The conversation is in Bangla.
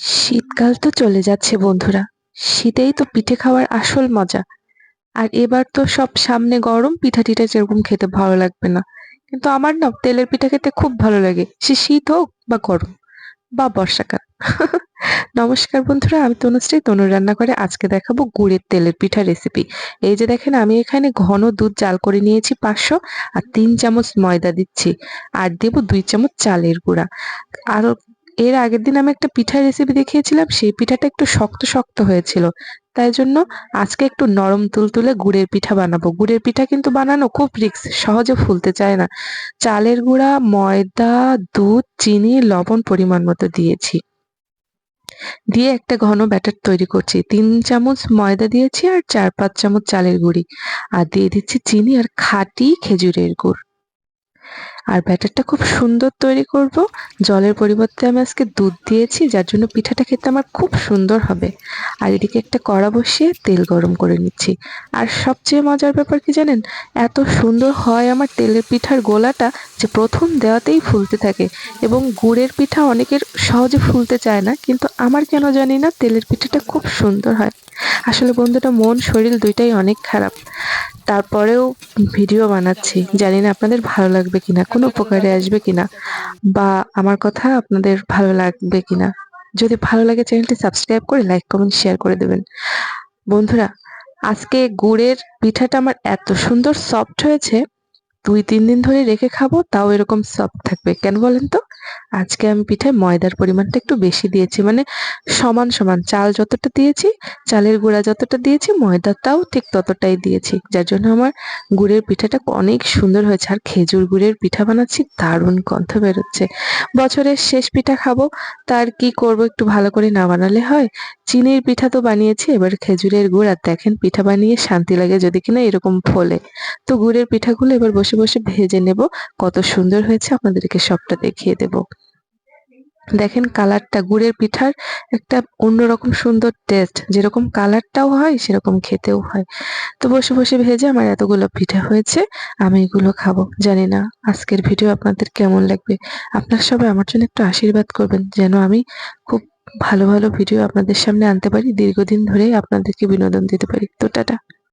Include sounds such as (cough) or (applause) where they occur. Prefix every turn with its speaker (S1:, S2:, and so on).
S1: শীতকাল তো চলে যাচ্ছে, বন্ধুরা। শীতেই তো পিঠে খাওয়ার আসল মজা। আর এবার তো সব সামনে গরম পিঠা টিঠা যেরকম খেতে ভালো লাগবে না। কিন্তু আমার না তেলের পিঠা খেতে খুব ভালো লাগে। সে শীত হোক বা গরম বা বর্ষাকাল। (laughs) নমস্কার বন্ধুরা, আমি তনুশ্রী। তনুর রান্না করে আজকে দেখাবো গুড়ের তেলের পিঠা রেসিপি এই যে দেখেন, আমি এখানে ঘন দুধ জাল করে নিয়েছি পাঁচশো আর তিন চামচ ময়দা দিচ্ছি। আর দেবো দুই চামচ চালের গুঁড়া। আর এর আগের দিন আমি একটা পিঠার রেসিপি দেখিয়েছিলাম, সেই পিঠাটা একটু শক্ত শক্ত হয়েছিল। তাই জন্য আজকে একটু নরম তুলতুলে গুড়ের পিঠা বানাবো। গুড়ের পিঠা কিন্তু বানানো খুব রিক্স সহজে ফুলতে চায় না। চালের গুঁড়া, ময়দা, দুধ, চিনি, লবণ পরিমাণ মতো দিয়েছি। দিয়ে একটা ঘন ব্যাটার তৈরি করছি। তিন চামচ ময়দা দিয়েছি আর চার পাঁচ চামচ চালের গুঁড়ি। আর দিয়ে দিচ্ছি চিনি আর খাঁটি খেজুরের গুড়। আর ব্যাটারটা খুব সুন্দর তৈরি করব। জলের পরিবর্তে আমি আজকে দুধ দিয়েছি, যার জন্য পিঠাটা খেতে আমার খুব সুন্দর হবে। আর এদিকে একটা কড়া বসিয়ে তেল গরম করে নিচ্ছি। আর সবচেয়ে মজার ব্যাপার কি জানেন? এত সুন্দর হয় আমার তেলের পিঠার গোলাটা যে প্রথম দেওয়াতেই ফুলতে থাকে এবং গুড়ের পিঠা অনেকের সহজে ফুলতে চায় না, কিন্তু আমার কেন জানি না তেলের পিঠাটা খুব সুন্দর হয়। আসলে বন্ধুটা মন, শরীর দুইটাই অনেক খারাপ। তারপরেও ভিডিও বানাচ্ছি। জানি না আপনাদের ভালো লাগবে কিনা, কোনো উপকারে আসবে কিনা, বা আমার কথা আপনাদের ভালো লাগবে কিনা। যদি ভালো লাগে চ্যানেলটি সাবস্ক্রাইব করে লাইক, কমেন্ট, শেয়ার করে দেবেন। বন্ধুরা, আজকে গুড়ের পিঠাটা আমার এত সুন্দর সফট হয়েছে দুই, তিন দিন ধরে রেখে খাব, তাও এরকম সফট থাকবে। কেন বলেন তো? আজকে আমি পিঠায় ময়দার পরিমাণটা একটু বেশি দিয়েছি মানে সমান সমান। চাল যতটা দিয়েছি, চালের গুঁড়া যতটা দিয়েছি, ময়দাটাও ঠিক ততটাই দিয়েছি। যার জন্য আমার গুড়ের পিঠাটা অনেক সুন্দর হয়েছে। আর খেজুর গুড়ের পিঠা বানাচ্ছি, দারুণ গন্ধ বেরোচ্ছে। বছরের শেষ পিঠা খাব, তার কি করব একটু ভালো করে না বানালে হয়? চিনির পিঠা তো বানিয়েছি, এবার খেজুরের গুড়। আর দেখেন, পিঠা বানিয়ে শান্তি লাগে যদি কিনা এরকম ফলে। তো গুড়ের পিঠাগুলো এবার বসে বসে ভেজে নেব। কত সুন্দর হয়েছে, আপনাদেরকে সবটা দেখিয়ে দেব। দেখেন কালারটা, গুড়ের পিঠার একটা অন্যরকম সুন্দর টেস্ট যেরকম কালারটাও হয়, সেরকম খেতেও হয়। তো বসে বসে ভেজে আমার এতগুলো পিঠা হয়েছে, আমি এগুলো খাব। জানি না আজকের ভিডিও আপনাদের কেমন লাগবে। আপনার সবাই আমার জন্য একটু আশীর্বাদ করবেন, যেন আমি খুব ভালো ভালো ভিডিও আপনাদের সামনে আনতে পারি, দীর্ঘদিন ধরে আপনাদেরকে বিনোদন দিতে পারি। তো টাটা।